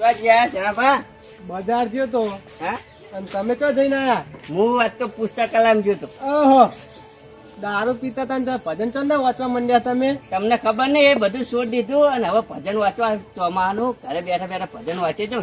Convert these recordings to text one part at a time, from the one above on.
જણાભા બજાર ગયો તો? હા? અને તમે ક્યાં જઈને આયા? હું આજ તો પુસ્તકાલય ગયો તો. ઓહો. દારૂ પીતા તા ને ભજન ભજન ના વાંચવા માંડ્યા તમે? તમને ખબર નહીં એ બધું છોડી દીધું અને હવે ભજન વાંચવા ચોમાનું. ઘરે બેઠા બેઠા ભજન વાંચે છો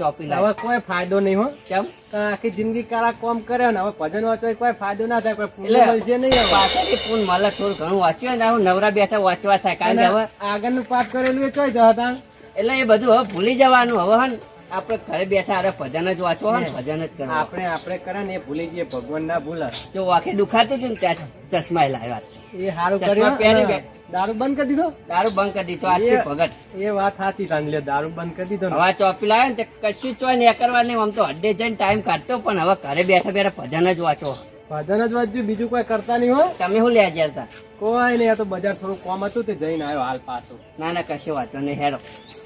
ચોપી હવે કોઈ ફાયદો નહીં હો. કેમ? આખી જિંદગી કાળા કોમ કરે ને હવે ભજન વાંચવા કોઈ ફાયદો ના થાય કોઈ પુણ્ય મળશે નહીં પાછળ પૂન મળે થોડું ઘણું વાંચ્યું ને હું નવરા બેઠા વાંચવા થાય. કારણ કે હવે અને આગળનું પાપ કરેલું એ ચોઈ જતા એટલે એ બધું હવે ભૂલી જવાનું. હવે હન આપણે ઘરે બેઠા અરે ભજન જ વાંચો ને ભજન જ કરો આપણે આપણે કરે ને એ ભૂલી જઈએ ભગવાન ના ભૂલે. જો વાંખે દુખાતું હતું ને ત્યાં ચશ્મા લાવ્યા. એ સારું કર્યું. પહેરી. દારૂ બંધ કરી દીધો? દારૂ બંધ કરી દીધો આજે ભગત. એ વાત સાચી તાન લે દારૂ બંધ કરી દીધો હવે ચોપી લાવે ને કશું ચોય ને કરવા નહીં આમ તો અડ્ડે જઈને ટાઈમ કાઢતો પણ હવે ઘરે બેઠા બેઠા ભજન જ વાંચો. ભજન જ વાંચ્યું બીજું કોઈ કરતા નહીં હોય તમે શું લે ગયા હતા કોઈ નહીં આ તો બજાર થોડું કોમ હતું તે જઈને આવ્યો હાલ પાછો. ના ના કશું વાંચો નહીં હેરો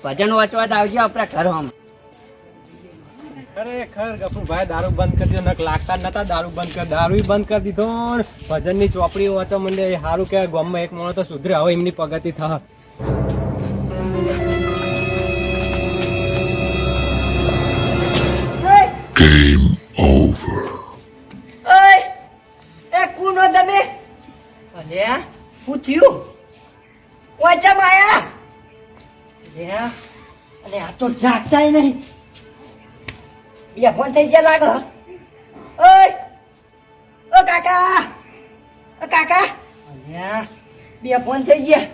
ભજન વાંચવા તો આવજો આપણા ઘરમાં ખરેખર ગફુરભાઈ દારૂ બંધ કરી દીધો નક લાગતા જ નતા દારૂ બંધ કરી દારૂ બંધ કરી દીધો ને ભજનની ચોપડી વાંચવા મંડે એ સારું કે ગામમાં એક માણસ તો સુધરે હવે એમની પ્રગતિ થા. ઓય શું થયું વાંચા માયા અને આ તો જાગતા નહીં. બે ફોન થઈ ગયા લાગો. ઓય ઓ કાકા ઓ કાકા. બે ફોન થઈ ગયા.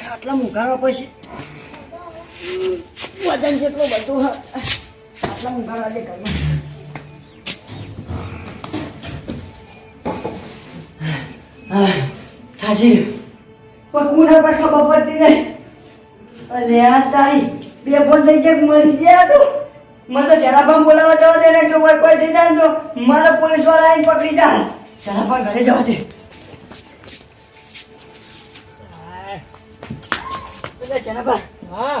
ખાટલા મુકારો પછી વજન જેટલું બધું હ. ખાટલા મુકાવા દે ઘરમાં. થાજી પણ કુના પર ખબર પડતી નહીં અલે આ તારી બે ફોન થઈ જાય મરી જાય તો? મને તો જરાભામ બોલાવવા જવા દે ને કે કોઈ કોઈ થઈ જાય તો મારા પોલીસવાળા આવીને પકડી જાય જરાભામ ઘરે જવા દે. હા.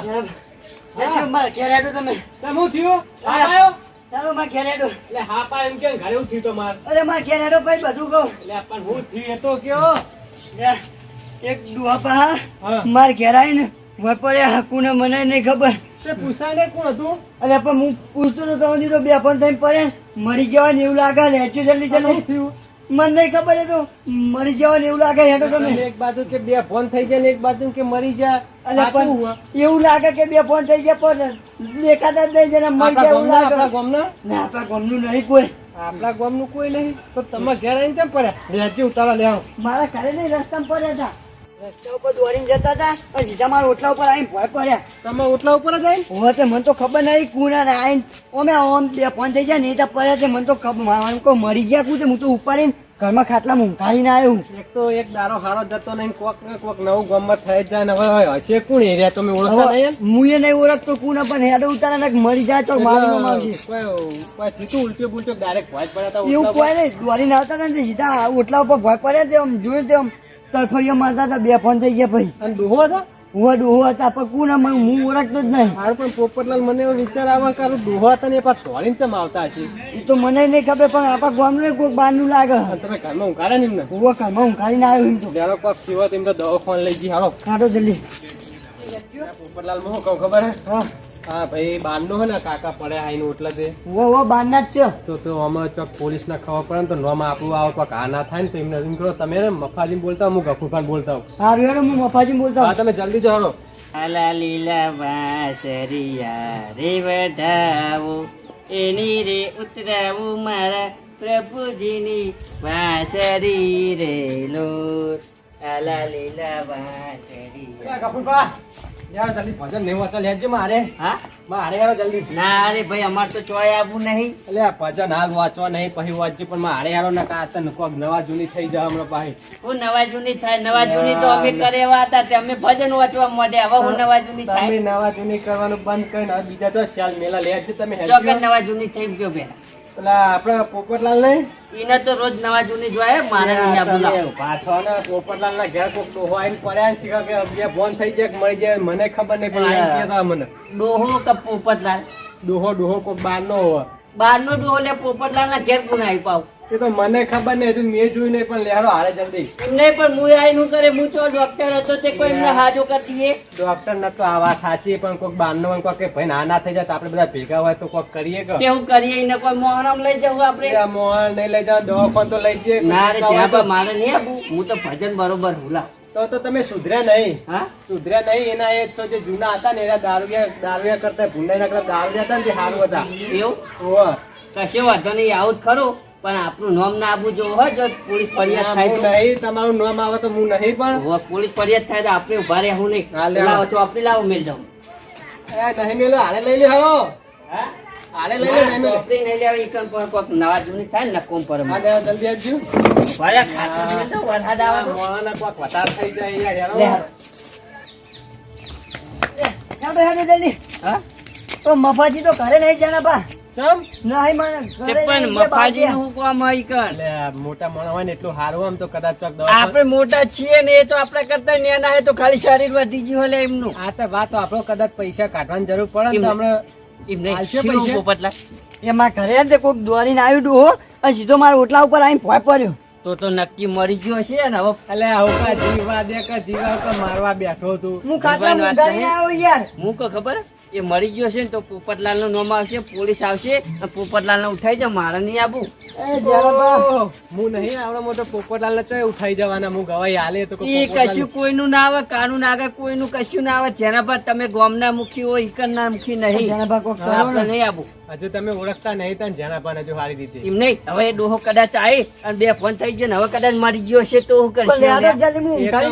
મારા ઘેર તમે. તમે થયું. પાયો? ચાલો મારા ઘેર હેડો. એટલે હા પા એમ કે ઘરે થયું તો માર? અરે મારે ઘેર હેડો ભાઈ બધું કહું. એટલે પણ હું થયું એ તો કયો. એક દુઆ પા માર ઘેર આવીને મને નહીં ખબર. તે પૂછાય ને કોણ હતું? અરે પણ હું પૂછતો તો બે થઈને પડે. મરી જવા ને એવું લાગે લેચું જલ્દી જલ્દી મને નહીં ખબર તો. મરી જવા એવું લાગે હેડો તમે. એક બાજુ કે બે ફોન થઈ જાય ને એક બાજુ કે મરી જાય? પણ એવું લાગે કે બે ફોન થઈ જાય પણ દેખાતા જ નહીં જેને મરી જાય એવું લાગે. ના આપણા ગામનું નહીં કોઈ. આપણા ગામનું કોઈ નહીં તો તમે ઘેર આવીને કેમ પડ્યા? લેજે ઉતારા લેવો મારા ઘરે નહીં રસ્તા પડ્યા હતા. રસ્તા ઉપર દોડીને જતા હતા પણ સીધા મારા ઓટલા ઉપર આવીને ભય પડ્યા. તમે ઓટલા ઉપર જ આવીને? હવે તે મને તો ખબર નહીં કુના ને આઈને ઓમે ઓમ બે ફોન થઈ જાય નહીં તો પડ્યા છે મને તો ખબર મારું કોઈ મરી ગયા કું હું તો ઉપાડીને ઘરમાં ખાટલામાં ઊંઘાડીને આવ્યો એક તો એક દારો હારો જતો નહીં કોક ને કોક નવું ગામમાં થઈ જાય ને હવે હશે કોણ એરિયા તમે ઓળખતા નહીં હું એ નહીં ઓળખતો કુના પણ હેડો ઉતારે ને મરી જાય તો મારી આવશે. કોઈ કોઈ થયું ઉલટું બુલટું ડાયરેક્ટ ભોજ પડ્યા એવું કોઈ નહીં દોડીને આવતા હતા ને સીધા ઓટલા ઉપર ભાગ પડ્યા છે આમ જોયું તેમ તરફડીઓ મારતા હતા બે ફોન થઈ ગયા ભાઈ અને ડોહો હતો? હું ડોહો હતા પણ કુના મને હું ઓળખતો જ નહીં. હારું પણ પોપટલાલ મને એવો વિચાર આવે કે ડોહો હતા ને એ પાછા ધોળીને ચમ આવતા હશે? એ તો મને નહીં ખબર પણ આપણા ગામનું કોઈક બહારનું લાગે. તમે ઘરમાં ઊંઘાડ્યા ને એમને? હું ઘરમાં ઊંઘાડીને આવ્યો એમ તો. ડેરો પગ તો દવા ફોન લઈ જઈ હાલો. કાઢો જલ્દી. પોપટલાલ હું કહું ખબર હે? હા. હા ભાઈ બારનો હે ને કાકા પડે આઈને ઓટલા તે. વો જ છે. તો તો અમે ચોક પોલીસ ના ખબર પડે ને તો નોમ આપણું આવો તો આ ના થાય ને તો એમને એમ કરો તમે ને મફાજી બોલતા હું ગફુરખાન બોલતા હું હા રેડો હું મફાજી બોલતા હા તમે જલ્દી જો હાલો. આલા લીલા વાસરિયા રે વઢાવું એની રે ઉતરાવું મારા પ્રભુજીની વાસરી રે લોર આલા લીલા વાસરિયા યાર જલ્દી ભજન નહીં વાંચો લેજો મારે. હા? મારે યાર જલ્દી. ના અરે ભાઈ અમાર તો ચોય આવવું નહીં. એટલે ભજન હાલ વાંચવા નહીં પછી વાંચજો પણ મારે યારો ના કાતન કોક નવા જૂની થઈ જાય હમણાં ભાઈ હું નવા જૂની થાય નવા જૂની તો અમે કરેવા હતા તે અમે ભજન વાંચવા માટે હવે હું નવા જૂની તમે થાય. નવા જૂની કરવાનું બંધ કરીને બીજા તો શાલ મેલા લેજો તમે ચોક્કસ નવા જૂની થઈ ગયો પેલા પેલા આપડા પોપટલાલ નહીં? એને તો રોજ નવા જૂની જોયે મારે નહીં આ બોલાવો. પાછો ને પોપટલાલ ના ઘેર કોક ડોહો આવીને પડ્યા શીખા કે ફોન થઈ જાય કે મળી જાય મને ખબર નહીં પણ આવીને કહેતા મને. ડોહો કે પોપટલાલ? ડોહો ડોહો કોક બાર નો હોય બહારનો ડોહો લે પોપટલાલના ઘેર કોણ આવી પાવ એ તો મને ખબર નહીં હજુ મેં જોયું નહીં પણ લેહાડો હારે જલ્દી. નહીં પણ હું આઈનું કરે હું તો ડોક્ટર હતો તે કોઈ એમને હાજો કરી દઈએ ડોક્ટર તો આ વાત સાચી પણ કોઈક બહારનો હોય, કોઈક ભાઈ ના ના થઈ જાય તો આપણે બધા ભેગા હોય તો કોઈક કરીએ કે? કેવું કરીએ ને કોઈ મોહરમ લઈ જવું આપણે. આ મોહન નહીં લઈ જાવ દવાખાને તો લઈ જઈએ ના રે જ્યાં તો- મારે નહીં આપવું હું તો ભજન બરોબર હુલા તો તો તમે સુધર્યા નહીં. હા? સુધર્યા નહીં એના એ છો જે જૂના હતા ને એના દારૂયા દારૂયા કરતા ભૂંડાઈ ના કરતા દારૂયા હતા ને તે સારું હતા. એવું? કશો વાંધો નહીં આવું જ ખરું. પણ આપણું નામ ના આપવું જો હોય જો પોલીસ ફરિયાદ થાય તો. નહીં તમારું નામ આવે તો હું નહીં પણ. પોલીસ ફરિયાદ થાય તો આપણે ઊભા રહે હું નહીં. લાવો છો આપણે લાવો મેલ જાઉં એ નહીં મેલો હારે લઈ લે હારો હા? હારે લઈ લે નહીં મેલો. ચોપડી નહીં લેવા ઈ પર પણ કોક નવા જૂની થાય ને કોમ પર હા લે, જલ્દી આવજો ભાઈ ખાતું મેલ જાઉં, વરસાદ આવે તો. કોક વધારે થઈ જાય યાર, હેડો. હેડો. જલ્દી. હા? તો મફાજી તો ઘરે નહીં છે ને બા? ચમ? નહીં મને પણ મફાજી નું કામ હોય કણ મોટા માણસ હોય ને એટલું સારું આમ તો કદાચ ચોક દવા આપણે મોટા છીએ ને એ તો આપણા કરતા નેના હે તો ખાલી શરીર વધી ગયું હોય એમનું. આ તો વાત આપણો કદાચ પૈસા કાઢવાની જરૂર પડે તો હમણાં એમ નહીં હાલશે શીરો પૈસા? પોપટલા એમાં ઘરે તે કોઈક દોડીને આવ્યું હો અને સીધો મારા ઓટલા ઉપર આવીને ભોય પડ્યો. તો તો નક્કી મરી ગયો છે ને હવે. એટલે આવું જીવા દે કે જીવા કે મારવા બેઠો તું? હું ખાતા કહે. આવ્યો યાર. હું કો ખબર? એ મરી ગયો છે ને તો પોપટલાલનું નામ આવશે પોલીસ આવશે પોપટલાલ ને ઉઠાઈ જાવ મારે નહીં આવું. હું નહીં આવડો મોટો પોપટલાલ ને ચોય ઉઠાઈ જવાના હું ગવાઈ હાલે તો એ કશું કોઈનું ના આવે કાનૂન આગળ કોઈનું કશું ના આવે. જેના પર તમે ગોમના મુખી હોય ઈકન ના મુખી નહીં. નહીં આવું. હજુ તમે ઓળખતા નહીં તા ને જેના પર હજુ સારી રીતે. એમ નહીં. હવે એ ડોહો કદાચ આવે અને બે ફોન થઈ ગયો ને હવે કદાચ મરી ગયો છે તો હું કરીશ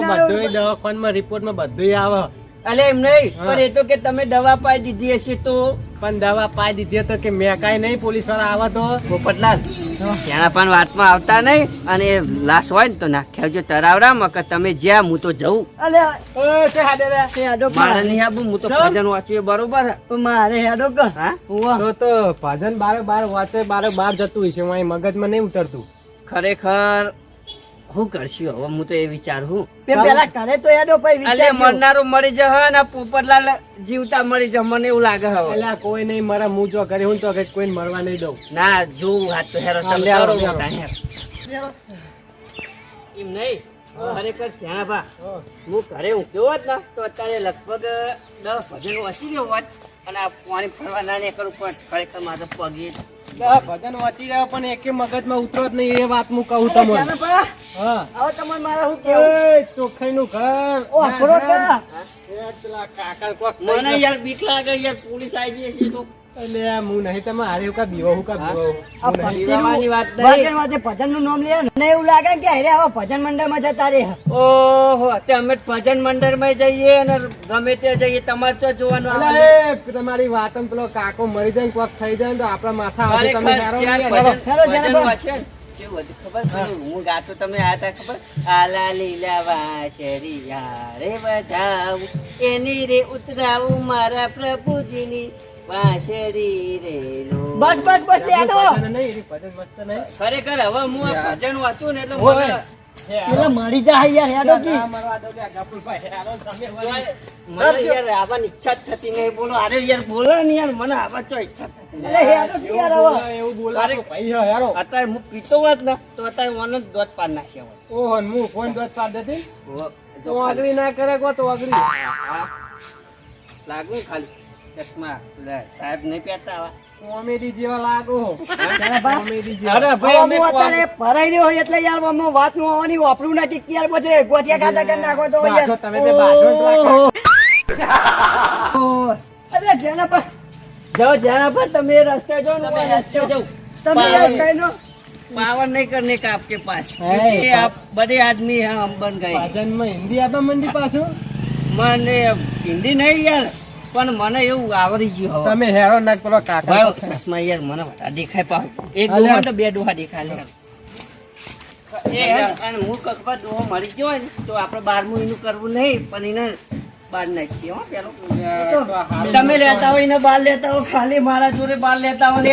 બધું દવાખાનમાં રિપોર્ટમાં તો બધુંય આવે. અલે એમ નહીં પણ એ તો કે તમે દવા પાઈ દીધી હશે તો? પણ દવા પાઈ દીધી તો કે મેં કાંઈ નહીં પોલીસવાળા આવે તો. પોપટલાલ ત્યાંના પણ વાતમાં આવતા નહીં અને એ લાશ હોય ને તો નાખ્યા આવજો તરાવડામાં કે તમે જ્યાં હું તો જઉં. અલે ઓય, તે હાડે રે. તે હેડો મારે નહીં આવું હું તો ભજન વાંચ્યું બરોબર. મારે હેડો હા? તો તો ભજન બારે બાર વાંચે બારે બાર જતું હોય છે હું મગજમાં નહીં ઉતરતું. ખરેખર શું કરશું હવે? હું તો એ વિચારું પેલા કરે તો એનો પછી અલે વિચારજો. મરનારો મરી જશે ને પોપટલાલ જીવતા મરી જશે. મને એવું લાગે હવે. એટલે કોઈ નહીં મારા હું જો કરી હું તો કે કોઈને મરવા નહીં દઉં. ના જોવું હાથ તો હેરો હા, તમે હેરો. એમ નહીં? ખરેખર શ્યાણાભા બા હું ઘરે ઊંઘ્યો હોત ને તો અત્યારે લગભગ દસ ભજન વસી ગયો હોત. અને આ પાણી ફરવા ના ને કરું પણ ખરેખર મારે પગે ભજન વાંચી રહ્યા પણ એકે મગજમાં ઉતરો જ નહીં એ વાત હું કહું તમને. હા. તમારે મારે કેવું એ ચોખ્ખાઈનું ઘર. કોક મને યાર બીક લાગે યાર પોલીસ આવી જશે તો. એટલે આ હું નહીં તમે હારે કા બીવો હું કા બીવો. આ હું વાત નહીં. ભજન વાતે ભજનનું નામ લે મને એવું લાગે કે અરે હવે ભજન મંડળમાં જતા રે ઓહો તે અમે ભજન મંડળમાં જઈએ અને ગમે તે જઈએ તમારે તો જોવાનું એટલે એ તમારી વાત પેલો કાકો મરી જાય કોક થઈ જાય તો આપણા માથા આવે તમે હતું ખબર? હું. ગાતો તમે આ હતા ખબર? આલા લીલા વાશરિયા રે બજાવું એની રે ઉતરાવું મારા પ્રભુજીની. વાંસળી રે બસ બસ બસ લે. ખરેખર હવે હું આ ભજન વાંચું ને એટલે. મને એટલે મરી જાય યાર હેડો કી. મને યાર આવવાની ઈચ્છા થતી નહીં બોલો અરે યાર બોલો ને યાર મને આવા ચો ઈચ્છા. એટલે હેડો કી યાર હવે એવું બોલો ભાઈ હે, અત્યારે હું પીતો હોત ને તો અત્યારે મને જ દોધ પાડ નાખ્યો ઓહો, હું ફોન દોત પાડ દેતી? તો. આગળી ના કરે કો તો આગળી. લાગુ ખાલી ચશ્મા પેલા સાહેબ નહીં પહેરતા આવા કોમેડી જેવા લાગો જાને બા. કોમેડી જેવા અરે હવે ભાઈ અમે હું અત્યારે ભરાઈ રહ્યો હોય એટલે યાર આમાં વાત નું આવવાની વાપરું નથી કે યાર બધે ગોઠિયા ખાતા કરી નાખો તો બાજો યાર તમે તે બાજો જ રાખો. ઓહો. અરે જેના પર જાઓ જ્યાં પર તમે રસ્તે જાઓ ને તમે રસ્તે જાઓ તમે યાર કઈ નો पावर नहीं करने का आपके पास है, क्योंकि पा- आप बड़े आदमी हैं हम बन गए ભજનમાં હિન્દી આપવા મંડી પાછું મને હિન્દી નહીં યાર પણ મને એવું આવરી ગયું હવે. તમે હેરો ના પેલો કાકા. ચશ્મા યાર મને દેખાય પાવ એક ડોહા તો બે ડોહા દેખાય એ અને હું કકબા ડોહો મરી ગયો હોય ને તો આપણે બારમું એનું કરવું નહીં પણ એને બાર નાખીએ હો પેલો. તમે લેતા હોય એને બાર લેતા હો ખાલી મારા જોડે બાર લેતા હો ને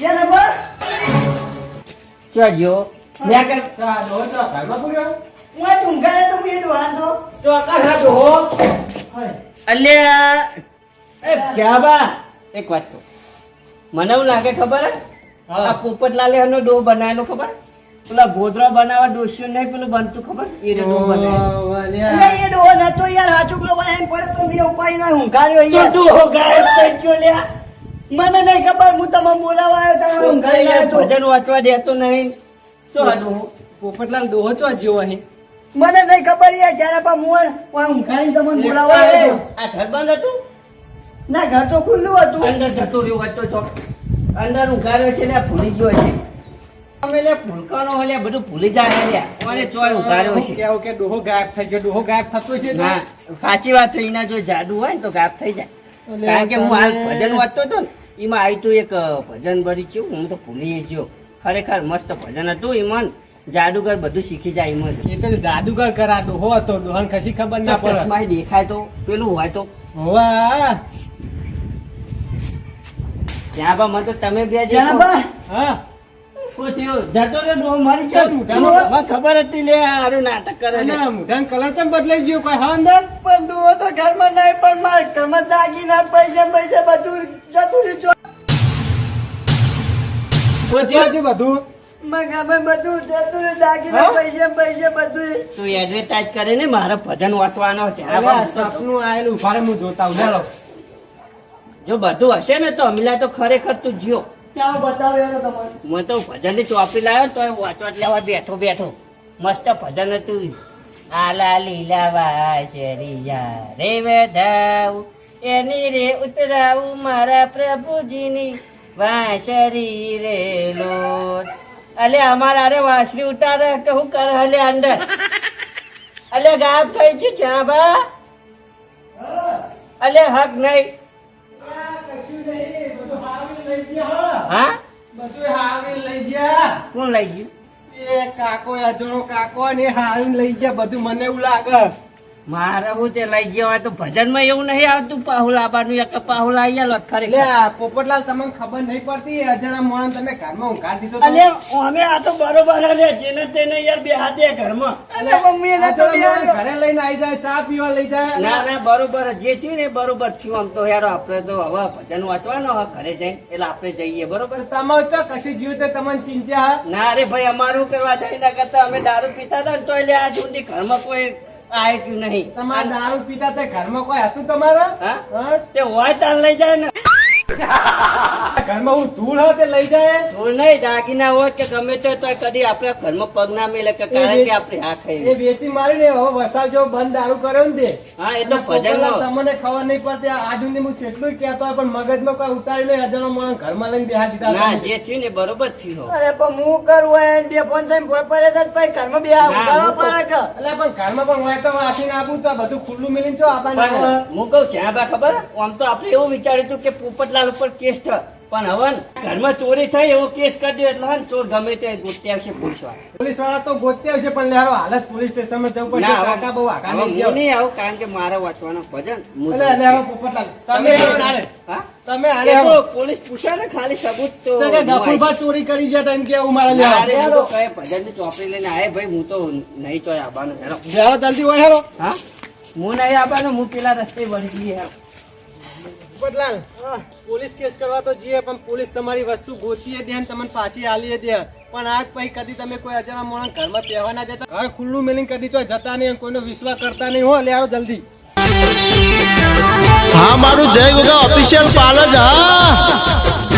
જેના પર ચડ્યો મેં કઈ હું ઊંઘાડે તો હું વાંધો ચોકર હા ડોહો અલ્યા એ જાબા એક વાત તો મને એવું લાગે ખબર હે? આ પોપટલાલે એનો ડો બનાવેલો ખબર? પેલા ગોધરા બનાવવા ડોસ્યો નહીં પેલું બનતું ખબર? એ ડો બનાવેલો એ ડો નતો યાર હાચુકલો બનાવીને પડ્યો તો મેં ઉપાય ના તો યાર. ડોહો ગાયબ થઈ ગયો લ્યા? મને નહીં ખબર હું તમને બોલાવા આવ્યો તમે આવ્યો ભજન વાંચવા દેતો નહીં. તો પોપટલાલ ડોહો ચો જેવો અહીં. મને નહીં ખબર યાર જ્યારે પણ હું ઊંઘાડી તમને બોલાવવા આવ્યો. આ ઘર બંધ હતું? ના ઘર તો ખુલ્લું હતું. અંદર જતો રહ્યો હોય તો ચોક અંદર ઉઘાડ્યો છે ને ભૂલી ગયો છે. અમે લે ભૂલકાનો હોય બધું ભૂલી જાય લે કોને ચોય ઉઘાડ્યો છે? કેવું કે ડોહો ગાયબ થઈ ગયો ડોહો ગાયબ થતો છે? ના સાચી વાત એના જો જાડુ હોય ને તો ગાયબ થઈ જાય. કારણ કે હું હાલ ભજન વાંચતો હતો ને એમાં આવ્યું એક ભજન ભરી ગયું હું તો ભૂલી ગયો. ખરેખર મસ્ત ભજન હતું એમાં જાદુગર બધું શીખી જાય એમ જ. એ તો જાદુગર કરાતો હો તો દોહન કશી ખબર ના પડે ચશ્મા દેખાય તો પેલું હોય તો. હોવા. ત્યાં બા મને તો તમે બે જ હા. જતો મારી ગયો. મોઢાનો? ખબર હતી લે આ હારું નાટક કરે ને અને કલર કેમ બદલાઈ ગયો? કોઈ હા અંદર? પણ તો ઘરમાં નહીં પણ મારા ઘરમાં દાગીના પૈસા પૈસા બધું જતું રહ્યું. બધું? બધું હા? પૈસા પૈસા બધું તું એડવર્ટાઇઝ કરે ને મારે ભજન વાંચવાનો છે. આ અરે, બાબત તો. સપનું આયેલું ભારે હું જોતા હું જો બધું હશે ને તો અમીલા તો ખરેખર તું જ્યો. ચાલો બતાવો એનો તમારે? હું તો ભજનની ચોપડી લાવ્યો તો એ વાંચવા લેવા બેઠો બેઠો. મસ્ત ભજન હતું આલા લીલા વાસરિયા રે વધાવું એની રે ઉતરાવું મારા પ્રભુજીની વાંસરી રે લોટ. અલે અમારા અરે વાસરી ઉતારે કે હું કરે? હલે અંદર. અલે ગાયબ થઈ ગયું જ્યાં બા. અલે હક નહીં. હા. બધું લઈ ગયા. કોણ લઈ ગયું? એ કાકો અજણો કાકો ને હાવીને લઈ ગયા બધું મને એવું લાગે. મારે હું તે લઈ ગયો હોય તો ભજનમાં એવું નહીં આવતું પાહુલ આબાનું એક પાહુલ આવી ગયા લે પોપટલાલ તમને ખબર નહીં પડતી અજણા મોણસ તમે ઘરમાં ઊંઘાડી દીધો અલે અમે આ તો બરોબર હે જેને તેને યાર બે હાથે ઘરમાં. અને મમ્મી એને તો અજણા મોણસ બિહાર્યો. ઘરે લઈને આવી જાય ચા પીવા લઈ જાય ના ના બરોબર જે છે ને બરોબર થયું. આમ તો યાર આપણે તો હવે ભજન વાંચવાનો હવે ઘરે જઈને એટલે આપણે જઈએ બરોબર? તમારે તો કશું જીવ તો તમને ચિંતા ના રે ભાઈ અમારું કરવા જાય ના કરતા અમે દારૂ પીતા હતા ને તો એટલે આ સુધી ઘરમાં કોઈ આવ્યું નહીં. તમારે દારૂ પીતા તે ઘરમાં કોઈ હતું તમારા? તે હોય તાર લઈ જાય ને. ઘરમાં હું ધૂળ હોય તે લઈ જાય? ધૂળ નહીં દાગીના હોય કે ગમે તે તો કદી આપણે ઘરમાં પગ ના મેલે કે કારણ કે આપણે હા એ વેચી મારી ને હવે વરસાદ જો બંધ દારૂ કર્યો ને તે. હા એ તો ભજન તમને ખબર નહીં પડતી આજ સુધી હું કેટલું કહેતો હોય પણ મગજમાં કોઈ ઉતારી નહીં હજારો માણસ ઘરમાં લઈને બેહા દીધા ના જે થયું ને બરોબર થયું. અરે પણ હું કરું હોય બે ફોન થઈને ફોન પડે તો પછી ઘરમાં બે ના, ઉતારવા હું પડે કે. એટલે પણ ઘરમાં પણ હોય તો વાસીને આપું તો બધું ખુલ્લું મિલીને છો આપણને હું કહું જ્યાં બા ખબર આમ તો આપણે એવું વિચાર્યું હતું કે પોપટલાલ ઉપર કેસ થયો. પણ હવે ઘરમાં ચોરી થઈ એવો કેસ કરી દે એટલે ચોર ગમે તે ગોત્યા આવશે પોલીસવાળા પોલીસવાળા તો ગોત્યા છે પણ લેરો હાલત પોલીસ સ્ટેશનમાં જવું પડશે. કાકા બહુ નહીં આવું કારણ કે મારે વાંચવાનો ભજન. એટલે લે પોપટલાલ તમે તમે હા? તમે એ તો પોલીસ પૂછે ને ખાલી સબૂત તો. ગફુરભા ચોરી કરી ગયા એમ કે એવું મારા ના, તો કહે ભજનની ચોપડી લઈને આય ભાઈ હું તો નહીં ચોય આવવાનો હેરો લેરો જલ્દી હોય હેરો હા? હું નહીં આવવાનો હું પેલા રસ્તે વળી ગઈ હેરો. પોપટલાલ પોલીસ કેસ કરવા તો જઈએ, પણ પોલીસ તમારી વસ્તુ ગોતીએ દે ને તમને પાછી આલીએ દે. પણ આજ પછી કદી તમે કોઈ અજાણા માણસ ઘરમાં પહેવા ના દેતા? ઘર ખુલ્લું મેલીને કદી તો જતા નહીં કોઈનો વિશ્વાસ કરતા નહીં હો, લે આવો જલ્દી. હા, મારું જય ગોગા ઓફિશિયલ પાર્લર હા.